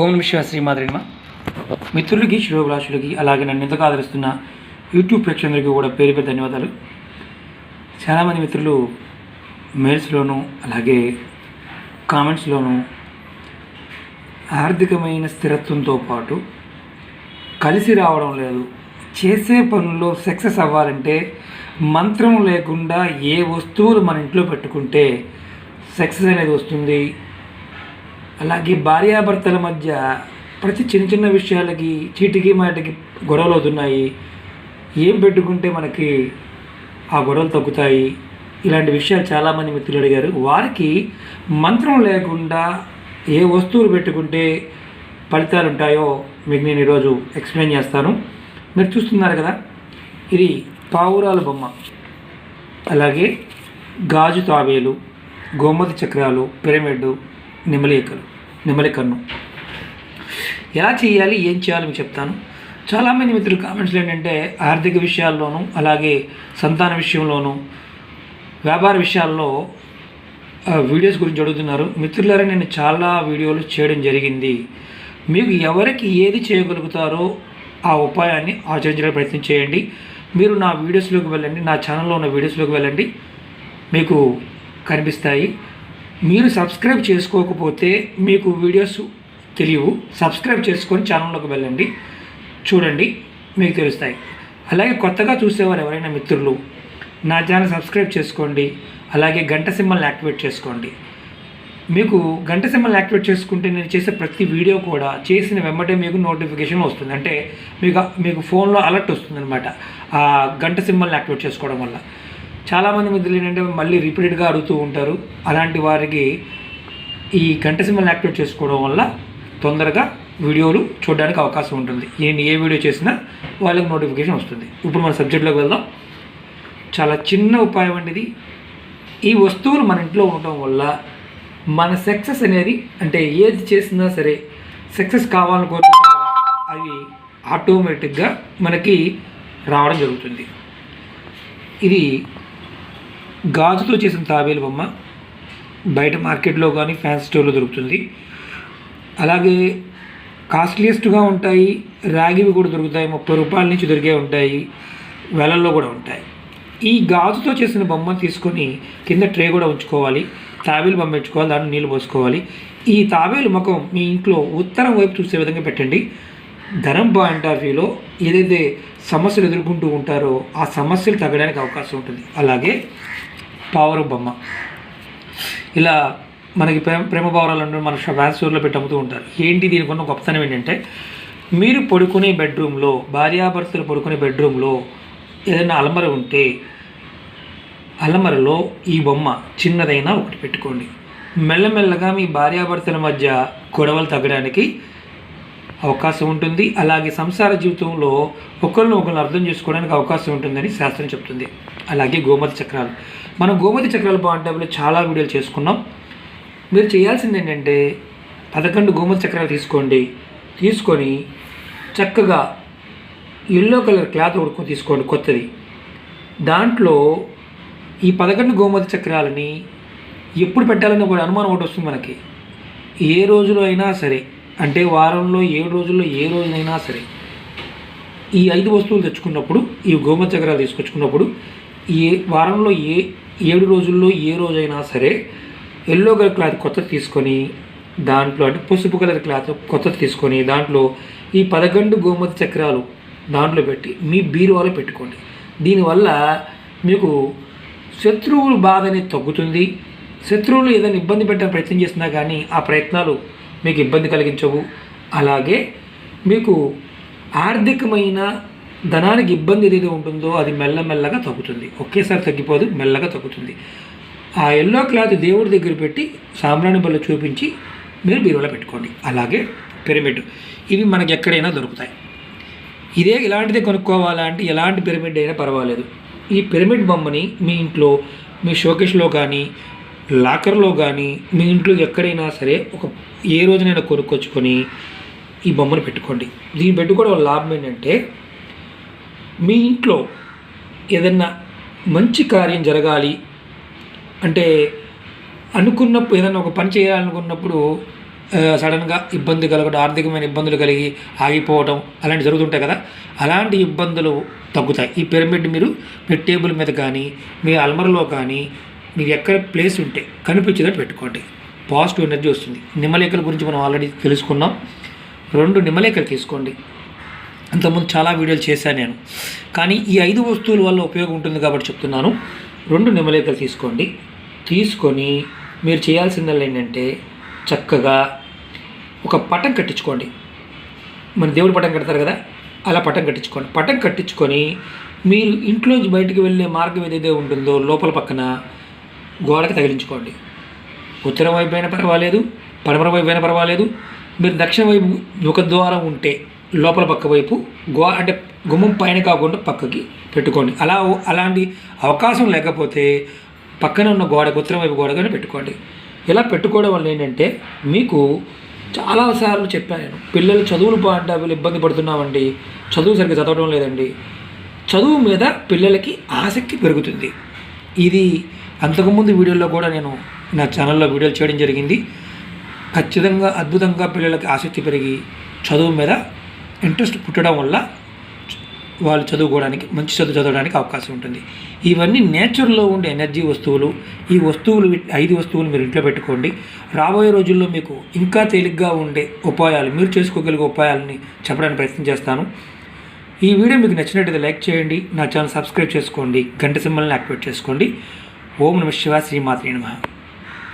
ఓం విశ్వ శ్రీమాద్రిమ మిత్రులకి శిరోభిలాషులకి అలాగే నన్ను ఎంతగా ఆదరిస్తున్న యూట్యూబ్ ప్రేక్షకులకి కూడా పేరు పేరు ధన్యవాదాలు. చాలామంది మిత్రులు మెయిల్స్లోనూ అలాగే కామెంట్స్లోనూ ఆర్థికమైన స్థిరత్వంతో పాటు కలిసి రావడం లేదు. చేసే పనుల్లో సక్సెస్ అవ్వాలంటే మంత్రం లేకుండా ఏ వస్తువులు మన ఇంట్లో పెట్టుకుంటే సక్సెస్ అనేది వస్తుంది? అలాగే భార్యాభర్తల మధ్య ప్రతి చిన్న చిన్న విషయాలకి చీటికి మాటికి గొడవలు అవుతున్నాయి. ఏం పెట్టుకుంటే మనకి ఆ గొడవలు తగ్గుతాయి? ఇలాంటి విషయాలు చాలామంది మిత్రులు అడిగారు. వారికి మంత్రం లేకుండా ఏ వస్తువులు పెట్టుకుంటే ఫలితాలు ఉంటాయో మీకు నేను ఈరోజు ఎక్స్ప్లెయిన్ చేస్తాను. మీరు చూస్తున్నారు కదా ఇది పావురాల బొమ్మ. అలాగే గాజు తాబేలు గోమతి చక్రాలు పిరమిడ్ నెమలికలు కన్ను. ఎలా చేయాలి ఏం చేయాలి మీకు చెప్తాను. చాలామంది మిత్రులు కామెంట్స్లో ఏంటంటే ఆర్థిక విషయాల్లోనూ అలాగే సంతాన విషయంలోనూ వ్యాపార విషయాల్లో వీడియోస్ గురించి అడుగుతున్నారు. మిత్రులారా నేను చాలా వీడియోలు చేయడం జరిగింది. మీకు ఎవరికి ఏది చేయగలుగుతారో ఆ ఉపాయాన్ని ఆచరించడానికి ప్రయత్నం చేయండి. మీరు నా వీడియోస్లోకి వెళ్ళండి. నా ఛానల్లో ఉన్న వీడియోస్లోకి వెళ్ళండి. మీకు కనిపిస్తాయి. మీరు సబ్స్క్రైబ్ చేసుకోకపోతే మీకు వీడియోస్ తెలియవు. సబ్స్క్రైబ్ చేసుకొని ఛానల్లోకి వెళ్ళండి. చూడండి మీకు తెలుస్తాయి. అలాగే కొత్తగా చూసేవారు ఎవరైనా మిత్రులు నా ఛానల్ సబ్స్క్రైబ్ చేసుకోండి. అలాగే గంట సింబల్ని యాక్టివేట్ చేసుకోండి. మీకు గంట సింబల్ యాక్టివేట్ చేసుకుంటే నేను చేసే ప్రతి వీడియో కూడా చేసిన వెంబటే మీకు నోటిఫికేషన్ వస్తుంది. అంటే మీకు మీకు ఫోన్లో అలర్ట్ వస్తుంది అనమాట ఆ గంట సింబల్ని యాక్టివేట్ చేసుకోవడం వల్ల. చాలామంది మిత్రులు ఏంటంటే మళ్ళీ రిపీటెడ్గా అడుగుతూ ఉంటారు. అలాంటి వారికి ఈ గంట సింబల్ని యాక్టివేట్ చేసుకోవడం వల్ల తొందరగా వీడియోలు చూడడానికి అవకాశం ఉంటుంది. నేను ఏ వీడియో చేసినా వాళ్ళకి నోటిఫికేషన్ వస్తుంది. ఇప్పుడు మన సబ్జెక్ట్లోకి వెళ్దాం. చాలా చిన్న ఉపాయం అండి ఇది. ఈ వస్తువులు మన ఇంట్లో ఉండటం వల్ల మన సక్సెస్ అనేది అంటే ఏది చేసినా సరే సక్సెస్ కావాలని కోరుకుంటాం అవి ఆటోమేటిక్గా మనకి రావడం జరుగుతుంది. ఇది గాజుతో చేసిన తాబేలు బొమ్మ బయట మార్కెట్లో కానీ ఫ్యాన్సీ స్టోర్లో దొరుకుతుంది. అలాగే కాస్ట్లీయెస్ట్గా ఉంటాయి రాగివి కూడా దొరుకుతాయి ముప్పై రూపాయల నుంచి దొరికే ఉంటాయి వెలల్లో కూడా ఉంటాయి. ఈ గాజుతో చేసిన బొమ్మ తీసుకొని కింద ట్రే కూడా ఉంచుకోవాలి తాబేలు బొమ్మ పెట్టుకోవాలి దాంట్లో నీళ్ళు పోసుకోవాలి. ఈ తాబేలు ముఖం మీ ఇంట్లో ఉత్తరం వైపు చూసే విధంగా పెట్టండి. ధనం పాయింట్ ఆఫ్ వ్యూలో ఏదైతే సమస్యలు ఎదుర్కొంటూ ఉంటారో ఆ సమస్యలు తగ్గడానికి అవకాశం ఉంటుంది. అలాగే పావురం బొమ్మ ఇలా మనకి ప్రేమ ప్రేమ పావురాలు మన ఫ్యాన్స్ పెట్టి అమ్ముతూ ఉంటారు. ఏంటి దీనికి ఉన్న గొప్పతనం ఏంటంటే మీరు పడుకునే బెడ్రూమ్లో భార్యాభర్తలు పడుకునే బెడ్రూమ్లో ఏదైనా అలమర ఉంటే అలమరలో ఈ బొమ్మ చిన్నదైనా ఒకటి పెట్టుకోండి. మెల్లమెల్లగా మీ భార్యాభర్తల మధ్య గొడవలు తగ్గడానికి అవకాశం ఉంటుంది. అలాగే సంసార జీవితంలో ఒకరిని ఒకరిని అర్థం చేసుకోవడానికి అవకాశం ఉంటుందని శాస్త్రం చెప్తుంది. అలాగే గోమతి చక్రాలు. మనం గోమతి చక్రాల బాగుంటే చాలా వీడియోలు చేసుకున్నాం. మీరు చేయాల్సింది ఏంటంటే పదకొండు గోమతి చక్రాలు తీసుకోండి. తీసుకొని చక్కగా ఎల్లో కలర్ క్లాత్ ఉడుకొని తీసుకోండి కొత్తది. దాంట్లో ఈ పదకొండు గోమతి చక్రాలని ఎప్పుడు పెట్టాలని కూడా అనుమానం ఒకటి వస్తుంది మనకి. ఏ రోజులో అయినా సరే అంటే వారంలో ఏడు రోజుల్లో ఏ రోజునైనా సరే ఈ ఐదు వస్తువులు తెచ్చుకున్నప్పుడు ఈ గోమతి చక్రాలు తీసుకొచ్చుకున్నప్పుడు ఏ వారంలో ఏ ఏడు రోజుల్లో ఏ రోజైనా సరే ఎల్లో కలర్ క్లాత్ కొత్తది తీసుకొని దాంట్లో అంటే పసుపు కలర్ క్లాత్ కొత్తది తీసుకొని దాంట్లో ఈ పదకొండు గోమతి చక్రాలు దాంట్లో పెట్టి మీ బీరువాలో పెట్టుకోండి. దీనివల్ల మీకు శత్రువులు బాధ అనేది తగ్గుతుంది. శత్రువులు ఏదైనా ఇబ్బంది పెట్టే ప్రయత్నం చేసినా కానీ ఆ ప్రయత్నాలు మీకు ఇబ్బంది కలిగించవు. అలాగే మీకు ఆర్థికమైన ధనానికి ఇబ్బంది ఏదైతే ఉంటుందో అది మెల్లమెల్లగా తగ్గుతుంది. ఒకేసారి తగ్గిపోదు మెల్లగా తగ్గుతుంది. ఆ ఎల్లో క్లాత్ దేవుడి దగ్గర పెట్టి సామ్రాణి బల్ల చూపించి మీరు బీరువాలో పెట్టుకోండి. అలాగే పిరమిడ్. ఇవి మనకి ఎక్కడైనా దొరుకుతాయి. ఇదే ఇలాంటిదే కొనుక్కోవాలంటే ఎలాంటి పిరమిడ్ అయినా పర్వాలేదు. ఈ పిరమిడ్ బొమ్మని మీ ఇంట్లో మీ షోకేస్లో కానీ లాకర్లో కానీ మీ ఇంట్లో ఎక్కడైనా సరే ఒక ఏ రోజునైనా కొనుక్కొచ్చుకొని ఈ బొమ్మను పెట్టుకోండి. దీన్ని పెట్టుకోవడం లాభం ఏంటంటే మీ ఇంట్లో ఏదన్నా మంచి కార్యం జరగాలి అంటే అనుకున్నప్పుడు ఏదైనా ఒక పని చేయాలనుకున్నప్పుడు సడన్గా ఇబ్బంది కలగడం ఆర్థికమైన ఇబ్బందులు కలిగి ఆగిపోవడం అలాంటి జరుగుతుంటాయి కదా. అలాంటి ఇబ్బందులు తగ్గుతాయి. ఈ పిరమిడ్ మీరు మీ టేబుల్ మీద కానీ మీ అల్మరలో కానీ మీకు ఎక్కడ ప్లేస్ ఉంటే కనిపించేటట్టు పెట్టుకోండి. పాజిటివ్ ఎనర్జీ వస్తుంది. నిమ్మలేఖల గురించి మనం ఆల్రెడీ తెలుసుకున్నాం. రెండు నిమ్మలేఖలు తీసుకోండి. అంతకుముందు చాలా వీడియోలు చేశాను నేను. కానీ ఈ ఐదు వస్తువుల వల్ల ఉపయోగం ఉంటుంది కాబట్టి చెప్తున్నాను. రెండు నిమ్మలేఖలు తీసుకోండి. తీసుకొని మీరు చేయాల్సిందల్లా ఏంటంటే చక్కగా ఒక పటం కట్టించుకోండి. మన దేవుడి పటం కడతారు కదా అలా పటం కట్టించుకోండి. పటం కట్టించుకొని మీరు ఇంట్లోంచి బయటికి వెళ్ళే మార్గం ఏదైతే ఉంటుందో లోపల పక్కన గోడకి తగిలించుకోండి. ఉత్తరం వైపు అయినా పర్వాలేదు పడమర వైపు అయినా పర్వాలేదు. మీరు దక్షిణ వైపు ముఖద్వారం ఉంటే లోపల పక్క వైపు గో అంటే గుమ్మం పైన కాకుండా పక్కకి పెట్టుకోండి. అలా అలాంటి అవకాశం లేకపోతే పక్కన ఉన్న గోడకు ఉత్తరం వైపు గోడగానే పెట్టుకోండి. ఇలా పెట్టుకోవడం వల్ల ఏంటంటే మీకు చాలాసార్లు చెప్పాను నేను పిల్లలు చదువులు బాగుంటే వీళ్ళు ఇబ్బంది పడుతున్నామండి చదువు సరిగ్గా చదవడం లేదండి. చదువు మీద పిల్లలకి ఆసక్తి పెరుగుతుంది. ఇది అంతకుముందు వీడియోలో కూడా నేను నా ఛానల్లో వీడియోలు చేయడం జరిగింది. ఖచ్చితంగా అద్భుతంగా పిల్లలకి ఆసక్తి పెరిగి చదువు మీద ఇంట్రెస్ట్ పుట్టడం వల్ల వాళ్ళు చదువుకోవడానికి మంచి చదువు చదవడానికి అవకాశం ఉంటుంది. ఇవన్నీ నేచర్లో ఉండే ఎనర్జీ వస్తువులు. ఈ వస్తువులు ఐదు వస్తువులు మీరు ఇంట్లో పెట్టుకోండి. రాబోయే రోజుల్లో మీకు ఇంకా తేలిగ్గా ఉండే ఉపాయాలు మీరు చేసుకోగలిగే ఉపాయాలని చెప్పడానికి ప్రయత్నం చేస్తాను. ఈ వీడియో మీకు నచ్చినట్టయితే లైక్ చేయండి నా ఛానల్ సబ్స్క్రైబ్ చేసుకోండి గంట సింబల్ని యాక్టివేట్ చేసుకోండి. ఓం నమ శివ శ్రీమాత్రి నమ.